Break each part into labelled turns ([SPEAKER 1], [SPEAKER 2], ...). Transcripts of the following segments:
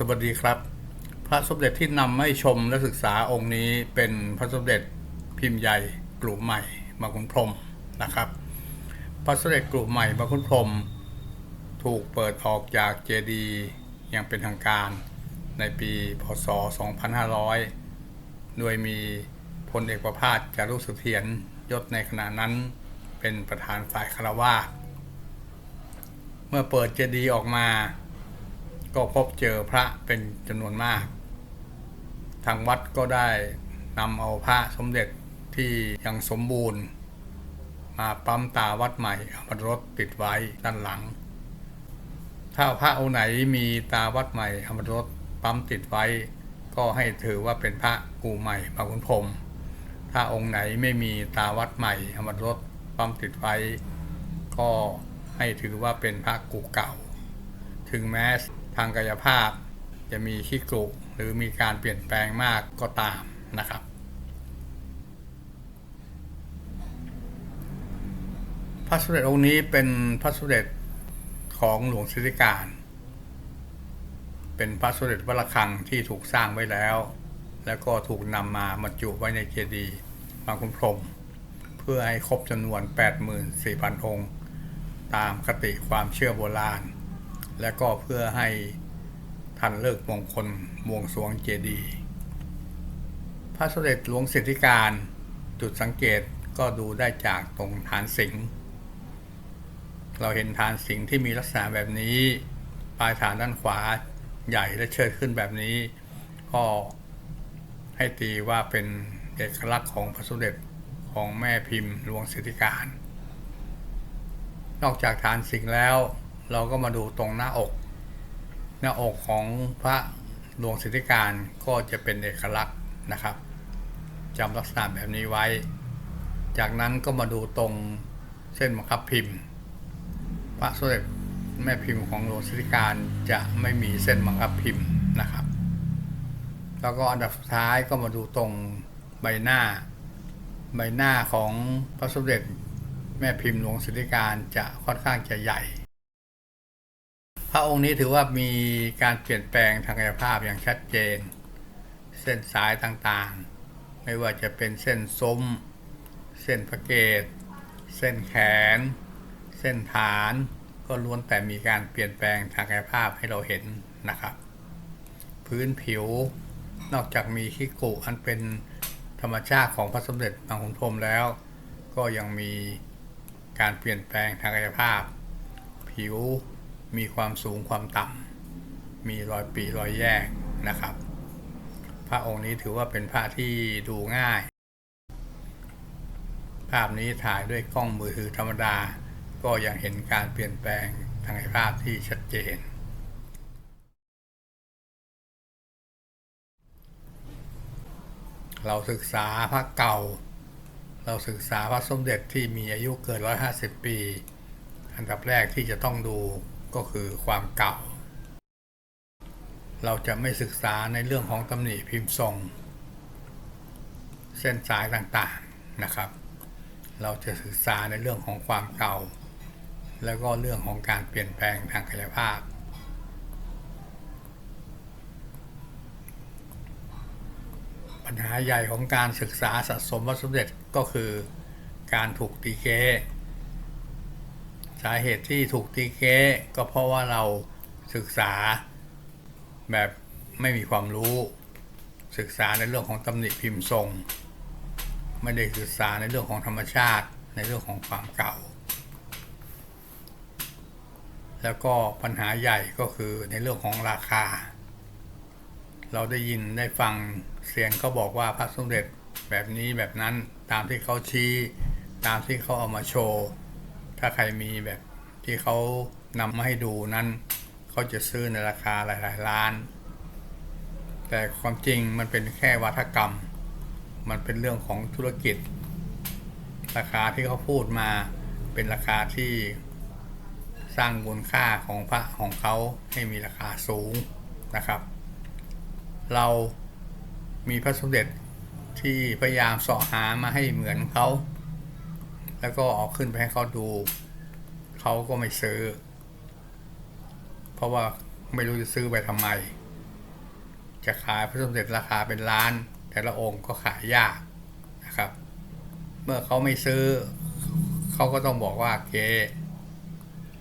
[SPEAKER 1] สวัสดีครับ พระสมเด็จที่นำให้ชมและศึกษาองค์นี้เป็นพระสมเด็จพิมพ์ใหญ่กลุ่มใหม่มาคุณพรมนะครับ พระสมเด็จกลุ่มใหม่มาคุณพรมถูกเปิดออกจากเจดีย์อย่างเป็นทางการในปีพศ 2500 โดยมีพลเอกประภาสจารุสุเสถียรยศในขณะนั้นเป็นประธานฝ่ายคารวาเมื่อเปิดเจดีย์ออกมา ก็พบเจอพระเป็นจำนวนมาก ทางวัดก็ได้นำเอาพระสมเด็จที่ยังสมบูรณ์ มาปั๊มตาวัดใหม่เอามารถติดไว้ด้านหลัง ถ้าพระองค์ไหนมีตาวัดใหม่เอามารถปั๊มติดไว้ ก็ให้ถือว่าเป็นพระกูใหม่มาคุณพรมถ้าองค์ไหนไม่มีตาวัดใหม่เอามารถปั๊มติดไว้ ก็ให้ถือว่าเป็นพระกูเก่า ถึงแม้ ทางกายภาพ จะมีขี้กรุหรือมีการเปลี่ยนแปลงมากก็ตามนะครับ พระสมเด็จองค์นี้เป็นพระสมเด็จของหลวงศิริการ เป็นพระสมเด็จวัดระฆังที่ถูกสร้างไว้แล้ว แล้วก็ถูกนำมาบรรจุไว้ในเจดีย์บางคุณพรมเพื่อให้ครบจำนวน 84,000 องค์ ตามคติความเชื่อโบราณ และก็เพื่อให้ทันเลิกมงคลบวงสวงเจดีย์พระสมเด็จหลวงสิทธิการจุดสังเกตก็ดูได้จากตรงฐานสิงเราเห็นฐานสิงที่มีลักษณะแบบนี้ ปลายฐานด้านขวาใหญ่และเชิดขึ้นแบบนี้ ก็ให้ตีว่าเป็นเอกลักษณ์ของพระสมเด็จของแม่พิมพ์หลวงสิทธิการ นอกจากฐานสิงแล้ว เราก็มาดูตรงหน้าอก หน้าอกของพระหลวงสิทธิการก็จะเป็นเอกลักษณ์นะครับจำลักษณะแบบนี้ไว้ จากนั้นก็มาดูตรงเส้นบังคับพิมพ์ พระสมเด็จแม่พิมพ์ของหลวงสิทธิการจะไม่มีเส้นบังคับพิมพ์นะครับ แล้วก็อันดับสุดท้ายก็มาดูตรงใบหน้า ใบหน้าของพระสมเด็จแม่พิมพ์หลวงสิทธิการจะค่อนข้างจะใหญ่ ระองค์นี้ถือว่ามีการเปลี่ยนแปลงทางกายภาพอย่างชัดเจน เส้นสายต่างๆ ไม่ว่าจะเป็นเส้นซุ้ม เส้นพระเกตเส้นแขน เส้นฐาน ก็ล้วนแต่มีการเปลี่ยนแปลงทางกายภาพให้เราเห็นนะครับ พื้นผิวนอกจากมีขี้กุอันเป็นธรรมชาติของพระสมเด็จบางขุนพรหมแล้ว ก็ยังมีการเปลี่ยนแปลงทางกายภาพ ผิว มีความสูงความต่ำมีรอยปีรอยแยกนะครับ พระองค์นี้ถือว่าเป็นพระที่ดูง่าย ภาพนี้ถ่ายด้วยกล้องมือถือธรรมดา ก็ยังเห็นการเปลี่ยนแปลงทางภาพที่ชัดเจน เราศึกษาพระเก่า เราศึกษาพระสมเด็จที่มีอายุเกิน 150 ปี อันดับแรกที่จะต้องดู ก็คือความเก่า เราจะไม่ศึกษาในเรื่องของตำหนิพิมพ์ทรง เส้นสายต่างๆนะครับ เราจะศึกษาในเรื่องของความเก่า แล้วก็เรื่องของการเปลี่ยนแปลงทางกายภาพปัญหาใหญ่ของการศึกษาสะสมวัตถุสมเด็จก็คือการถูกตีเก้ สาเหตุที่ถูกตีเก้ก็เพราะว่าเราศึกษาแบบไม่มีความรู้ ศึกษาในเรื่องของตำหนิพิมพ์ทรง ไม่ได้ศึกษาในเรื่องของธรรมชาติในเรื่องของความเก่า แล้วก็ปัญหาใหญ่ก็คือในเรื่องของราคา เราได้ยินได้ฟังเสียงเขาบอกว่าพระสมเด็จแบบนี้แบบนั้นตามที่เขาชี้ ตามที่เขาเอามาโชว์ ถ้าใครมีแบบที่เขานำมาให้ดูนั้นเขาจะซื้อในราคาหลาย ๆ ล้าน แต่ความจริงมันเป็นแค่วัฒกรรม มันเป็นเรื่องของธุรกิจ ราคาที่เขาพูดมาเป็นราคาที่สร้างมูลค่าของพระของเขาให้มีราคาสูงนะครับ เรามีพระสมเด็จที่พยายามสาะหามาให้เหมือนเขา แล้วก็เออกขึ้นไปให้เขาดู เขาก็ไม่ซื้อ เพราะว่าไม่รู้จะซื้อไปทำไม จะขายพระสมเด็จราคาเป็นล้าน แต่ละองค์ก็ขายยากนะครับ เมื่อเขาไม่ซื้อ เขาก็ต้องบอกว่าเก๊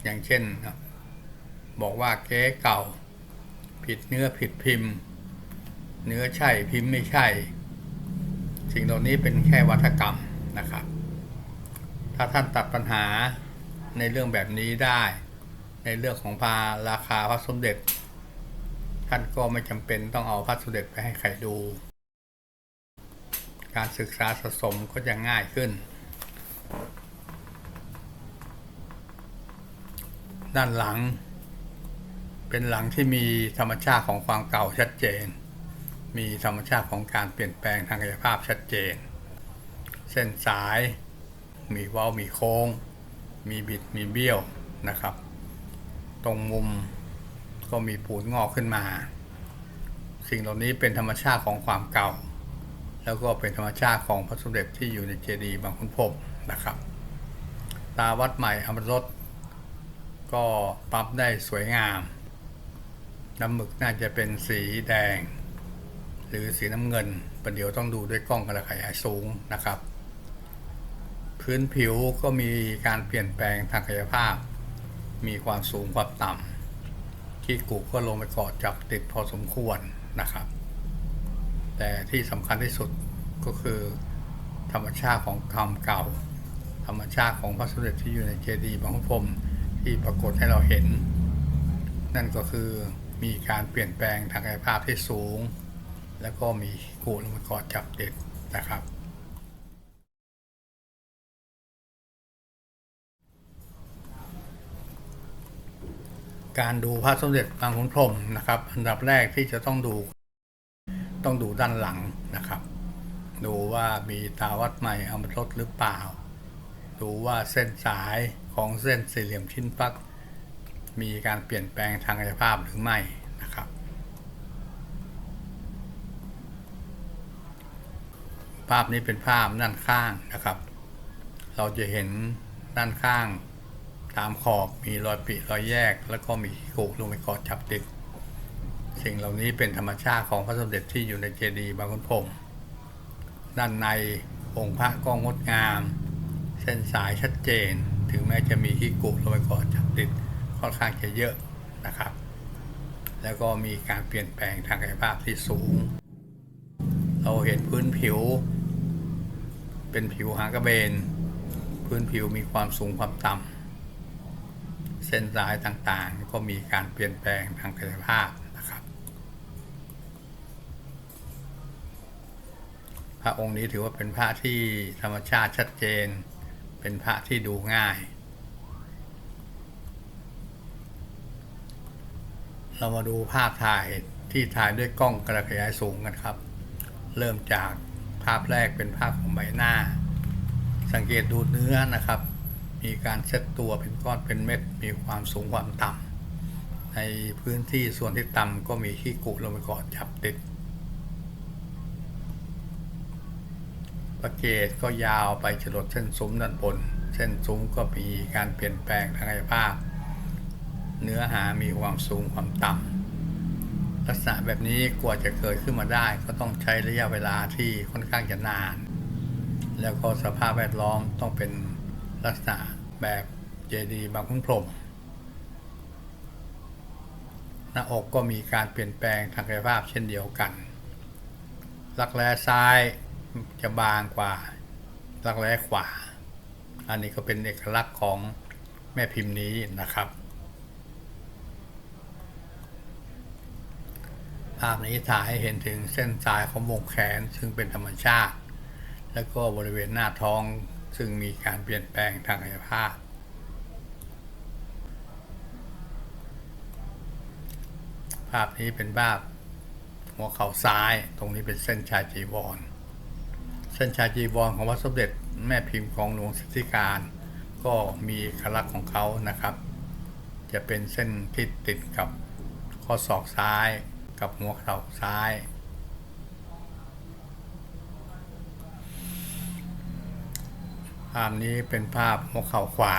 [SPEAKER 1] อย่างเช่นบอกว่าเก๊เก่า ผิดเนื้อผิดพิมพ์ เนื้อใช่พิมพ์ไม่ใช่ สิ่งเหล่านี้เป็นแค่วัฒกรรมนะครับ ถ้าท่านตัดปัญหาในเรื่องแบบนี้ได้ ในเรื่องของพาราคาพระสมเด็จ ท่านก็ไม่จำเป็นต้องเอาพระสมเด็จไปให้ใครดู การศึกษาสะสมก็จะง่ายขึ้น ด้านหลัง เป็นหลังที่มีธรรมชาติของความเก่าชัดเจน มีธรรมชาติของการเปลี่ยนแปลงทางกายภาพชัดเจน เส้นสาย มีเว้ามีโค้ง มีบิดมีเบี้ยวนะครับ ตรงมุมก็มีปูดงอกขึ้นมา สิ่งเหล่านี้เป็นธรรมชาติของความเก่า แล้วก็เป็นธรรมชาติของพระสมเด็จที่อยู่ในเจดีย์บางขุนพรมนะครับ ตาวัดใหม่อมรสก็ปรับได้สวยงาม น้ำหมึกน่าจะเป็นสีแดง หรือสีน้ำเงินประเดี๋ยวต้องดูด้วยกล้องกระขยายสูงนะครับ พื้นผิวก็มีการเปลี่ยนแปลงทางกายภาพ มีความสูงความต่ำที่กุก็ลงไปเกาะจับติดพอสมควรนะครับ แต่ที่สำคัญที่สุดก็คือธรรมชาติของคำเก่า ธรรมชาติของพระสมเด็จที่อยู่ในเจดีย์บางขุนพรมที่ปรากฏให้เราเห็น นั่นก็คือมีการเปลี่ยนแปลงทางกายภาพที่สูง แล้วก็มีกูลงมาเกาะจับติดนะครับ การดูพระสมเด็จบางขุนพรหมนะครับ อันดับแรกที่จะต้องดู ต้องดูด้านหลังนะครับ ดูว่ามีตาวัดใหม่เอามาทดหรือเปล่า ดูว่าเส้นสายของเส้นสี่เหลี่ยมชิ้นปัก มีการเปลี่ยนแปลงทางกายภาพหรือไม่นะครับ ภาพนี้เป็นภาพด้านข้างนะครับ เราจะเห็นด้านข้าง ตามขอบมีรอยปริรอยแยก แล้วก็มีขี้โกกลงไปกอดจับติด สิ่งเหล่านี้เป็นธรรมชาติของพระสมเด็จที่อยู่ในเจดีย์บางขุนพรมด้านในองค์พระก็งดงาม เส้นสายชัดเจน ถึงแม้จะมีขี้กุลงไปกอดจับติดค่อนข้างจะเยอะนะครับ แล้วก็มีการเปลี่ยนแปลงทางกายภาพที่สูง เราเห็นพื้นผิว เป็นผิวหางกระเบน พื้นผิวมีความสูงความต่ำ เส้นสายต่างๆ ก็มีการเปลี่ยนแปลงทางกายภาพนะครับ พระองค์นี้ถือว่าเป็นพระที่ธรรมชาติชัดเจน เป็นพระที่ดูง่าย เรามาดูภาพถ่ายที่ถ่ายด้วยกล้องกระขยายสูงกันครับ เริ่มจากภาพแรกเป็นภาพของใบหน้า สังเกตดูเนื้อนะครับ มีการเซตตัวเป็นก้อนเป็นเม็ด มีความสูงความต่ำในพื้นที่ส่วนที่ต่ำก็มีขี้กุลงไปกอดจับติดประเกตก็ยาวไปจรดเส้นซุ้มด้านบน เส้นซุ้มก็มีการเปลี่ยนแปลงทางกายภาพ เนื้อหามีความสูงความต่ำลักษณะแบบนี้กว่าจะเกิดขึ้นมาได้ ก็ต้องใช้ระยะเวลาที่ค่อนข้างจะนาน แล้วก็สภาพแวดล้อมต้องเป็นลักษณะ แบบเจดีย์บางขุนพรมหน้าอกก็มีการเปลี่ยนแปลงทางกายภาพเช่นเดียวกันรักแร้ซ้ายจะบางกว่ารักแร้ขวา อันนี้ก็เป็นเอกลักษณ์ของแม่พิมพ์นี้นะครับ ภาพนี้ถ่ายให้เห็นถึงเส้นสายของวงแขนซึ่งเป็นธรรมชาติ แล้วก็บริเวณหน้าท้อง ซึ่งมีการเปลี่ยนแปลงทางกายภาพ ภาพนี้เป็นภาพหัวเข่าซ้ายตรงนี้เป็นเส้นชายจีวร เส้นชายจีวรของวัดสมเด็จแม่พิมพ์ของหลวงสิทธิการ ก็มีเอกลักษณ์ของเขานะครับ จะเป็นเส้นที่ติดกับข้อศอกซ้ายกับหัวเข่าซ้าย ภาพนี้เป็นภาพหัวเข่าขวา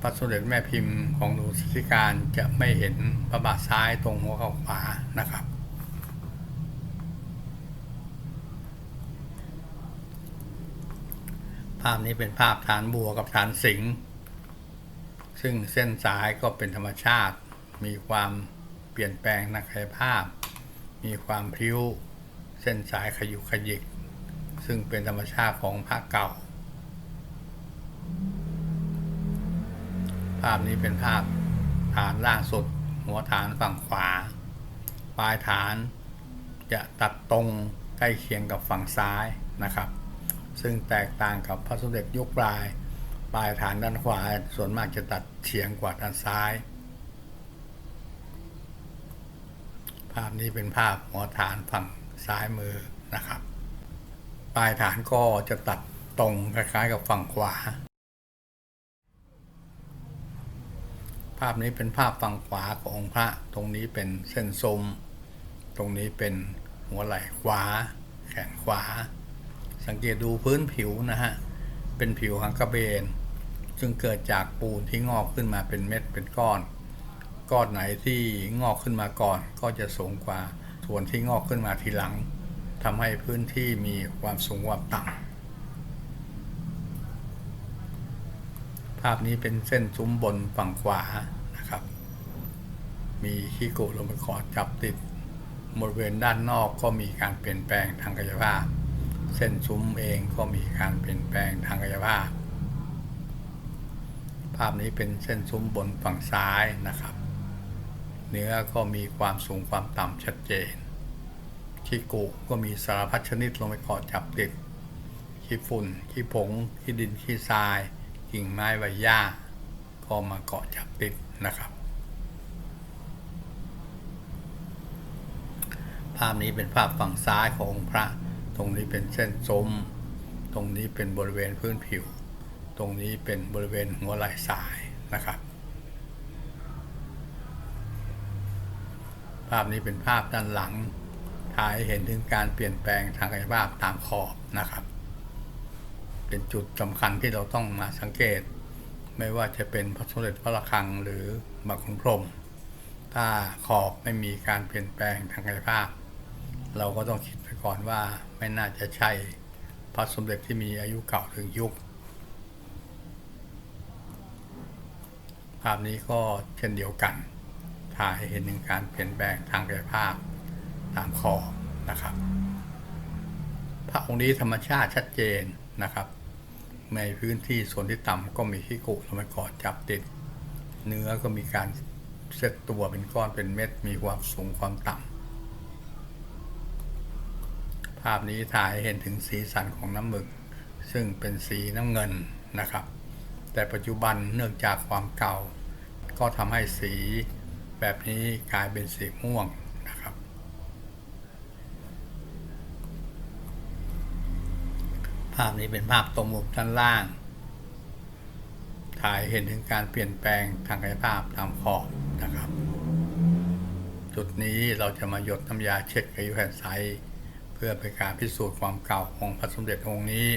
[SPEAKER 1] พระสมเด็จแม่พิมพ์ของหลวงศิริการจะไม่เห็นพระบาทซ้ายตรงหัวเข่าขวานะครับ ภาพนี้เป็นภาพฐานบัวกับฐานสิงห์ซึ่งเส้นสายก็เป็นธรรมชาติ มีความเปลี่ยนแปลงนักกายภาพ มีความพริ้ว เส้นสายขยุกขยิก ซึ่งเป็นธรรมชาติของพระเก่า ภาพนี้เป็นภาพฐานล่างสุด หัวฐานฝั่งขวา ปลายฐานจะตัดตรงใกล้เคียงกับฝั่งซ้ายนะครับ ซึ่งแตกต่างกับพระสมเด็จยุคปลาย ปลายฐานด้านขวาส่วนมากจะตัดเฉียงกว่าด้านซ้าย ภาพนี้เป็นภาพหัวฐานฝั่งซ้ายมือนะครับ ปลายฐานก็จะตัดตรงคล้ายๆกับฝั่งขวา ภาพนี้เป็นภาพฝั่งขวาขององค์พระ ตรงนี้เป็นเส้นทรงตรงนี้เป็นหัวไหล่ขวา แขนขวา สังเกตดูพื้นผิวนะฮะ เป็นผิวหางกระเบน ซึ่งเกิดจากปูนที่งอกขึ้นมาเป็นเม็ดเป็นก้อน ก้อนไหนที่งอกขึ้นมาก่อน ก็จะสูงกว่าส่วนที่งอกขึ้นมาทีหลัง ทำให้พื้นที่มีความสูงความต่ำภาพนี้เป็นเส้นซุ้มบนฝั่งขวานะครับ มีขี้โกะลงไปขอจับติดบริเวณด้านนอกก็มีการเปลี่ยนแปลงทางกายภาพ เส้นซุ้มเองก็มีการเปลี่ยนแปลงทางกายภาพ ภาพนี้เป็นเส้นซุ้มบนฝั่งซ้ายนะครับ เนื้อก็มีความสูงความต่ำชัดเจน ขี้กุก็มีสารพัดชนิดลงไปเกาะจับติดขี้ฝุ่นขี้ผงขี้ดินขี้ทราย กิ่งไม้ใบหญ้าก็มาเกาะจับติดนะครับ ภาพนี้เป็นภาพฝั่งซ้ายขององค์พระ ตรงนี้เป็นเส้นซุ้มตรงนี้เป็นบริเวณพื้นผิว ตรงนี้เป็นบริเวณหัวไหล่ซ้ายนะครับ ภาพนี้เป็นภาพด้านหลัง ถ่ายเห็นถึงการเปลี่ยนแปลงทางกายภาพตามขอบนะครับ เป็นจุดสำคัญที่เราต้องมาสังเกต ไม่ว่าจะเป็นพระสมเด็จพระระฆังหรือบังคุพรมถ้าขอบไม่มีการเปลี่ยนแปลงทางกายภาพ เราก็ต้องคิดไปก่อนว่าไม่น่าจะใช่พระสมเด็จที่มีอายุเก่าถึงยุคภาพนี้ก็เช่นเดียวกันถ่ายให้เห็นถึงการเปลี่ยนแปลงทางกายภาพ ตามขอบนะครับ พระองค์นี้ธรรมชาติชัดเจนนะครับ ในพื้นที่ส่วนที่ต่ำก็มีขี้กุลงไปกอดจับติด เนื้อก็มีการเซตตัวเป็นก้อนเป็นเม็ด มีความสูงความต่ำภาพนี้ถ่ายเห็นถึงสีสันของน้ำหมึก ซึ่งเป็นสีน้ำเงินนะครับ แต่ปัจจุบันเนื่องจากความเก่า ก็ทำให้สีแบบนี้กลายเป็นสีม่วง ภาพนี้เป็นภาพตรงมุมด้านล่าง ถ่ายเห็นถึงการเปลี่ยนแปลงทางกายภาพตามขอบนะครับ จุดนี้เราจะมาหยดน้ำยาเช็ดกับยูแผ่นไซส์เพื่อเป็นการพิสูจน์ความเก่าของพระสมเด็จองค์นี้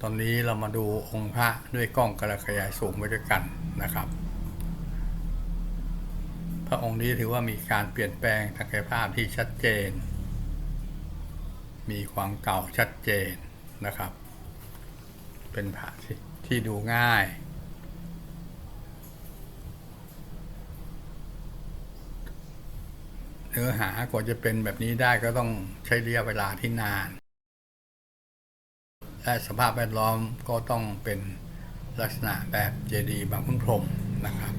[SPEAKER 1] ตอนนี้เรามาดูองค์พระด้วยกล้องกระขยายสูงไว้ด้วยกันนะครับ พระองค์นี้ถือว่ามีการเปลี่ยนแปลงทางกายภาพที่ชัดเจน มีความเก่าชัดเจนนะครับ เป็นพระที่ที่ดูง่าย เนื้อหากว่าจะเป็นแบบนี้ได้ก็ต้องใช้ระยะเวลาที่นาน และสภาพแวดล้อมก็ต้องเป็นลักษณะแบบเจดีย์บางขุนพรมนะครับ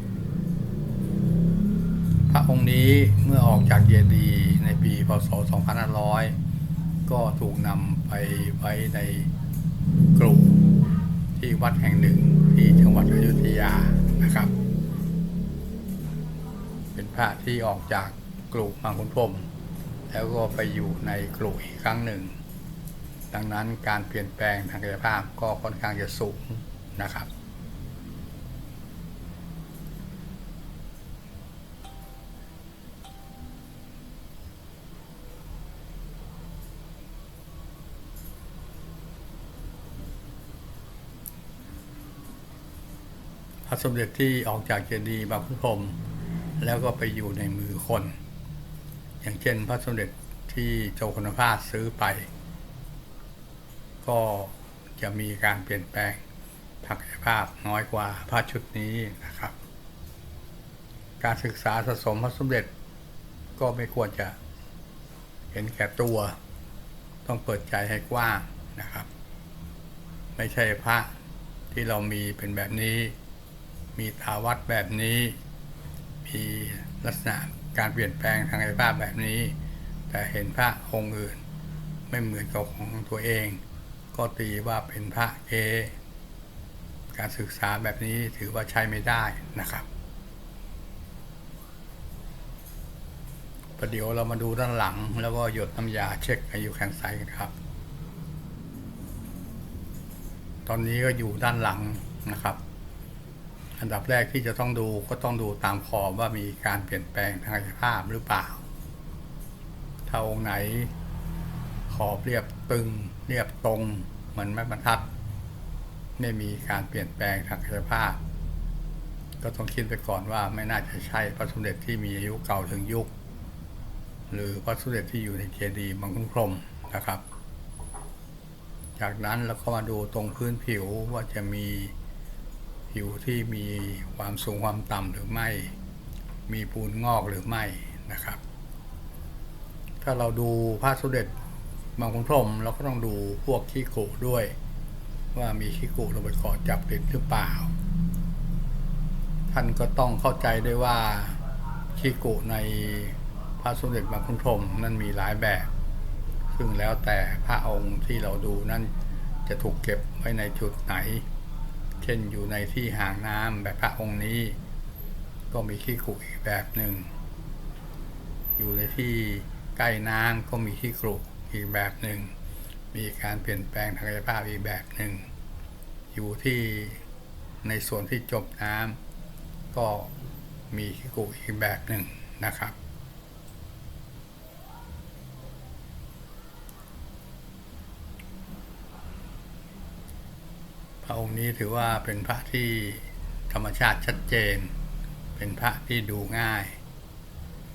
[SPEAKER 1] พระองค์นี้เมื่อออกจากเจดีย์ในปีพศ 2500 ก็ถูกนำไปไว้ในกลุ่มที่วัดแห่งหนึ่งที่จังหวัดอยุธยานะครับ เป็นพระที่ออกจากกลุ่มบางขุนพรมแล้วก็ไปอยู่ในกลุ่มอีกครั้งหนึ่ง ดังนั้นการเปลี่ยนแปลงทางกายภาพก็ค่อนข้างจะสูงนะครับ ระสมเด็จที่ออกจากเจดีย์บางพุทธพรหมแล้วก็ไปอยู่ในมือคน อย่างเช่นพระสมเด็จที่เจ้าคุณภาพซื้อไป ก็จะมีการเปลี่ยนแปลงศักยภาพน้อยกว่าพระชุดนี้นะครับ การศึกษาสะสมพระสมเด็จก็ไม่ควรจะเห็นแก่ตัว ต้องเปิดใจให้กว้างนะครับ ไม่ใช่พระที่เรามีเป็นแบบนี้ มีทาวัดแบบนี้ มีลักษณะการเปลี่ยนแปลงทางกายภาพแบบนี้ แต่เห็นพระองค์อื่น ไม่เหมือนกับของตัวเอง ก็ตีว่าเป็นพระเกการศึกษาแบบนี้ถือว่าใช้ไม่ได้นะครับประเดี๋ยวเรามาดูด้านหลัง แล้วก็หยดน้ำยาเช็คอายุแคนไซกันครับ ตอนนี้ก็อยู่ด้านหลังนะครับ อันดับแรกที่จะต้องดูก็ต้องดูตามขอบว่ามีการเปลี่ยนแปลงทางกายภาพหรือเปล่า ถ้าองค์ไหนขอบเรียบตึง เรียบตรงเหมือนไม้บรรทัด ไม่มีการเปลี่ยนแปลงทางกายภาพ ก็ต้องคิดไปก่อนว่าไม่น่าจะใช่พระสมเด็จที่มีอายุเก่าถึงยุค หรือพระสมเด็จที่อยู่ในเจดีย์บางคุ้มพรมนะครับ จากนั้นเราก็มาดูตรงพื้นผิวว่าจะมี ผิวที่มีความสูงความต่ำหรือไม่ มีปูนงอกหรือไม่นะครับ ถ้าเราดูพระสมเด็จบางคุ้มพรมเราก็ต้องดูพวกขี้โกะด้วย ว่ามีขี้โกะลงไปเกาะจับติดหรือเปล่า ท่านก็ต้องเข้าใจด้วยว่าขี้โกะในพระสมเด็จบางคุ้มพรมนั้นมีหลายแบบ ซึ่งแล้วแต่พระองค์ที่เราดูนั้นจะถูกเก็บไว้ในจุดไหน เช่นอยู่ในที่ห่างน้ำแบบพระองค์นี้ ก็มีขี้ขรุอีกแบบหนึ่ง อยู่ในที่ใกล้น้ำก็มีขี้ขรุอีกแบบหนึ่ง มีการเปลี่ยนแปลงทางกายภาพอีกแบบหนึ่ง อยู่ที่ในส่วนที่จมน้ำก็มีขี้ขรุอีกแบบหนึ่งนะครับ ระองค์นี้ถือว่าเป็นพระที่ธรรมชาติชัดเจน เป็นพระที่ดูง่าย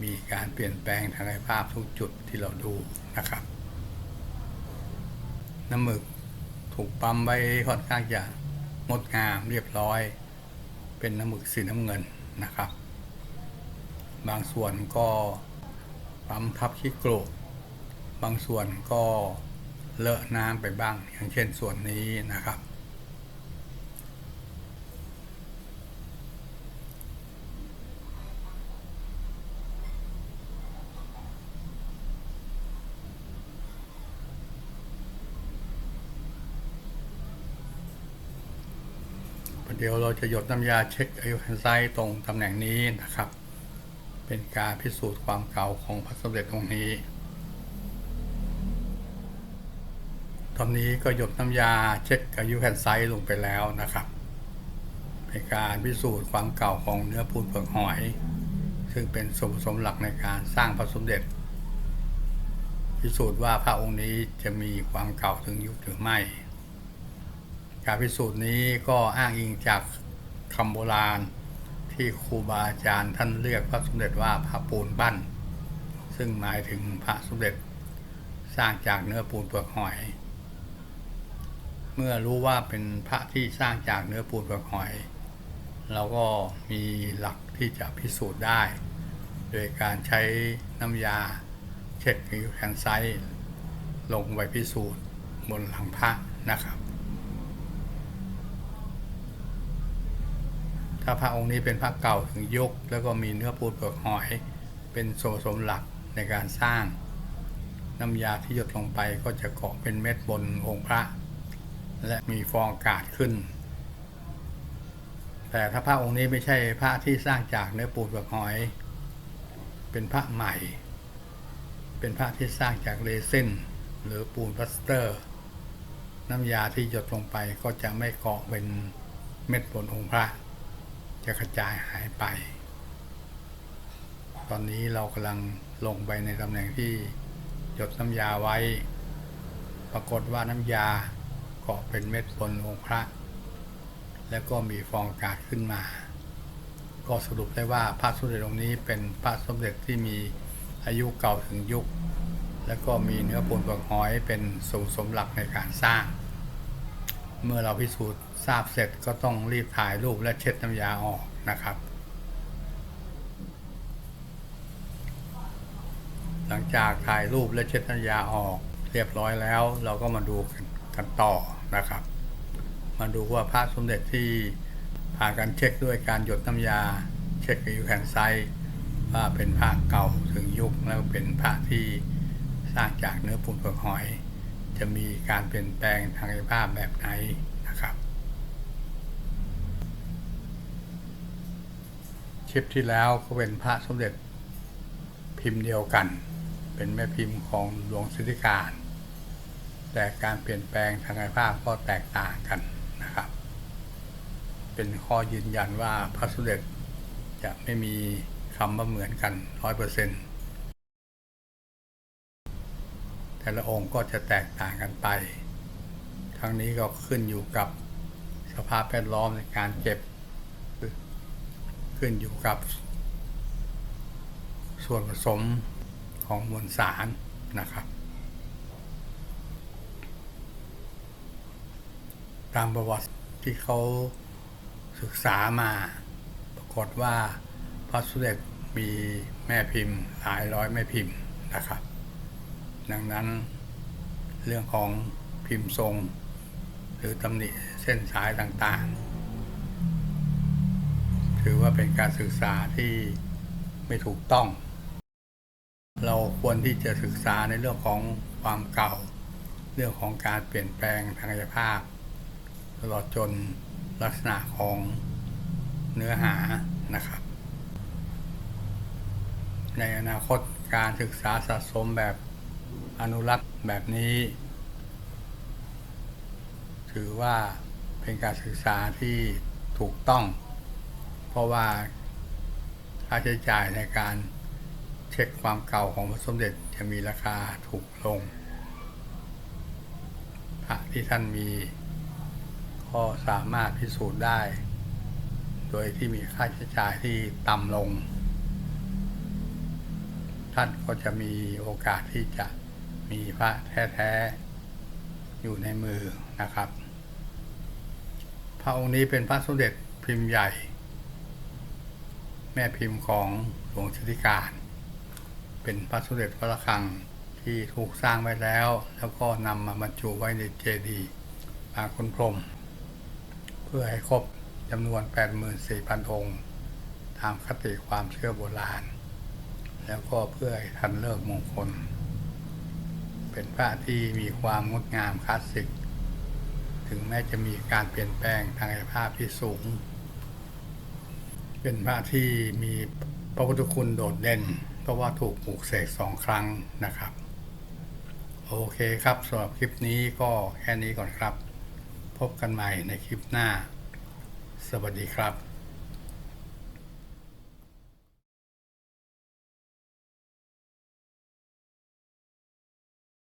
[SPEAKER 1] มีการเปลี่ยนแปลงทางกายภาพทุกจุดที่เราดูนะครับ น้ำหมึกถูกปั๊มไว้ค่อนข้างจะงดงามเรียบร้อย เป็นน้ำหมึกสีน้ำเงินนะครับ บางส่วนก็ปั๊มทับขี้โกรกบางส่วนก็เลอะน้ำไปบ้าง อย่างเช่นส่วนนี้นะครับ เดี๋ยวเราจะหยดน้ำยาเช็คอายุคันไซต์ตรงตำแหน่งนี้นะครับ เป็นการพิสูจน์ความเก่าของพระสมเด็จองค์นี้ตอนนี้ก็หยดน้ำยาเช็คอายุคันไซต์ลงไปแล้วนะครับเป็นการพิสูจน์ความเก่าของเนื้อปูนเปลือกหอย ซึ่งเป็นส่วนผสมหลักในการสร้างพระสมเด็จ พิสูจน์ว่าพระองค์นี้จะมีความเก่าถึงยุคหรือไม่ การพิสูจน์นี้ก็อ้างอิงจากคำโบราณที่ครูบาอาจารย์ท่านเรียกพระสมเด็จว่าพระปูนปั้น ซึ่งหมายถึงพระสมเด็จสร้างจากเนื้อปูนเปลือกหอย เมื่อรู้ว่าเป็นพระที่สร้างจากเนื้อปูนเปลือกหอยเราก็มีหลักที่จะพิสูจน์ได้ โดยการใช้น้ำยาเช็คอายุแคนไซลงไปพิสูจน์บนหลังพระนะครับ ถ้าพระองค์นี้เป็นพระเก่าถึงยุคแล้วก็มีเนื้อปูนเปลือกหอย เป็นโซสมหลักในการสร้าง น้ำยาที่หยดลงไปก็จะเกาะเป็นเม็ดบนองค์พระ และมีฟองอากาศขึ้น แต่ถ้าพระองค์นี้ไม่ใช่พระที่สร้างจากเนื้อปูนเปลือกหอย เป็นพระใหม่ เป็นพระที่สร้างจากเรซินหรือปูนพลาสเตอร์ น้ำยาที่หยดลงไปก็จะไม่เกาะเป็นเม็ดบนองค์พระ จะกระจายหายไป ตอนนี้เรากำลังลงไปในตำแหน่งที่หยดน้ำยาไว้ ปรากฏว่าน้ำยาเกาะเป็นเม็ดบนองค์พระ แล้วก็มีฟองอากาศขึ้นมา ก็สรุปได้ว่าพระสมเด็จองค์นี้เป็นพระสมเด็จที่มีอายุเก่าถึงยุค แล้วก็มีเนื้อปูนเปลือกหอยเป็นสูงสมหลักในการสร้าง เมื่อเราพิสูจน์ทราบเสร็จก็ต้องรีบถ่ายรูปและเช็ดน้ำยาออกนะครับ หลังจากถ่ายรูปและเช็ดน้ำยาออก เรียบร้อยแล้ว เราก็มาดูกันกันต่อนะครับ มาดูว่าพระสมเด็จที่ผ่านการเช็คด้วยการหยดน้ำยา เช็คกับยูแคนไซว่าเป็นพระเก่าถึงยุคแล้วเป็นพระที่สร้างจากเนื้อปูนเปลือกหอย จะมีการเปลี่ยนแปลงทางกายภาพแบบไหนนะครับคลิปที่แล้วก็เป็นพระสมเด็จพิมพ์เดียวกัน เป็นแม่พิมพ์ของหลวงสิทธิการ แต่การเปลี่ยนแปลงทางกายภาพก็แตกต่างกันนะครับ เป็นข้อยืนยันว่าพระสมเด็จจะไม่มีคำว่าเหมือนกันร้อยเปอร์เซ็นต์ แต่ละองค์ก็จะแตกต่างกันไป ทั้งนี้ก็ขึ้นอยู่กับสภาพแวดล้อมในการเก็บ ขึ้นอยู่กับ ส่วนผสมของมวลสารนะครับ ตามประวัติที่เขาศึกษามา ปรากฏว่าพระสุเด็จมีแม่พิมพ์หลายร้อยแม่พิมพ์นะครับ ดังนั้น เรื่องของพิมพ์ทรง หรือตำหนิเส้นสายต่างๆ ถือว่าเป็นการศึกษาที่ไม่ถูกต้อง เราควรที่จะศึกษาในเรื่องของความเก่า เรื่องของการเปลี่ยนแปลงทางกายภาพ ตลอดจนลักษณะของเนื้อหานะครับ ในอนาคตการศึกษาสะสมแบบ อนุรักษ์แบบนี้ ถือว่าเป็นการศึกษาที่ถูกต้อง เพราะว่าค่าใช้จ่ายในการเช็คความเก่าของพระสมเด็จจะมีราคาถูกลง พระที่ท่านมีก็สามารถพิสูจน์ได้ โดยที่มีค่าใช้จ่ายที่ต่ำลง ท่านก็จะมีโอกาสที่จะ มีพระแท้ๆอยู่ในมือนะครับ พระองค์นี้เป็นพระสมเด็จพิมพ์ใหญ่ แม่พิมพ์ของหลวงชิติการ เป็นพระสมเด็จพระระฆังที่ถูกสร้างไว้แล้ว แล้วก็นำมาบรรจุไว้ในเจดีย์ปางคุณพรม เพื่อให้ครบจำนวน 84,000 องค์ตามคติความเชื่อโบราณ แล้วก็เพื่อให้ทันเลิกมงคล เป็นพระที่มีความงดงามคลาสสิก ถึงแม้จะมีการเปลี่ยนแปลงทางกายภาพที่สูง เป็นพระที่มีพระพุทธคุณโดดเด่น เพราะว่าถูกปลูกเสกสองครั้งนะครับ โอเคครับสำหรับคลิปนี้ก็แค่นี้ก่อนครับ พบกันใหม่ในคลิปหน้า สวัสดีครับ